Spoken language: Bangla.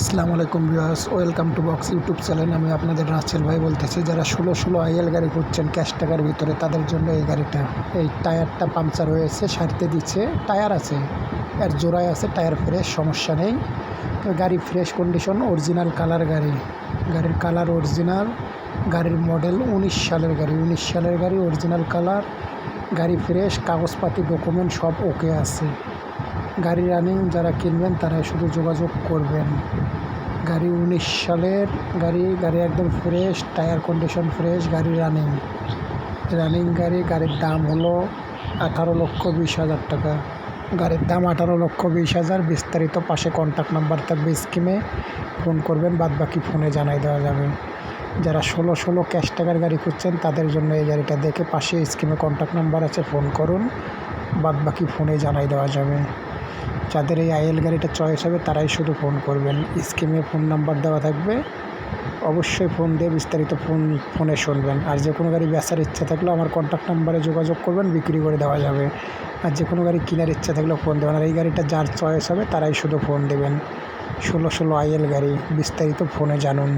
আসসালামু আলাইকুম viewers, welcome to box YouTube channel. আমি আপনাদের রাসেল ভাই বলতেছি, যারা ষোলো ষোলো আইএল গাড়ি করছেন ক্যাশ টাকার ভিতরে, তাদের জন্য এই গাড়িটা। এই টায়ারটা পাংচার হয়েছে, সারতে দিচ্ছে। টায়ার আছে, এর জোড়ায় আছে, টায়ার ফ্রেশ, সমস্যা নেই। গাড়ি ফ্রেশ কন্ডিশন, অরিজিনাল কালার গাড়ি। গাড়ির কালার অরিজিনাল, গাড়ির মডেল উনিশ সালের গাড়ি। উনিশ সালের গাড়ি অরিজিনাল কালার, গাড়ি ফ্রেশ, কাগজপাতি, ডকুমেন্ট সব ওকে আছে। গাড়ি রানিং যারা কিনবেন তারা শুধু যোগাযোগ করবেন। গাড়ি উনিশ সালের গাড়ি গাড়ি একদম ফ্রেশ টায়ার কন্ডিশন ফ্রেশ গাড়ি রানিং রানিং গাড়ি, গাড়ির দাম হলো আঠারো লক্ষ বিশ হাজার টাকা। গাড়ির দাম আঠারো লক্ষ বিশ হাজার, বিস্তারিত পাশে কন্ট্যাক্ট নাম্বার থাকবে স্কিমে ফোন করবেন বাদ বাকি ফোনে জানাই দেওয়া যাবে। যারা ষোলো ষোলো ক্যাশ টাকার গাড়ি খুঁজছেন, তাদের জন্য এই গাড়িটা দেখে পাশে স্কিমে কন্ট্যাক্ট নাম্বার আছে ফোন করুন। বাদ বাকি ফোনে জানাই দেওয়া যাবে। যাদের এই আইএল গাড়িটা চয়েস হবে তারাই শুধু ফোন করবেন। স্কিমে ফোন নাম্বার দেওয়া থাকবে। অবশ্যই ফোন দিয়ে বিস্তারিত ফোন, ফোনে শুনবেন। আর যে কোনো গাড়ি বেচার ইচ্ছা থাকলেও আমার কন্ট্যাক্ট নাম্বারে যোগাযোগ করবেন, বিক্রি করে দেওয়া যাবে। আর যে কোনো গাড়ি কেনার ইচ্ছা থাকলেও ফোন দেবেন। আর এই গাড়িটা যার চয়েস হবে তারাই শুধু ফোন দেবেন। ষোলো ষোলো আইএল গাড়ি, বিস্তারিত ফোনে জানুন।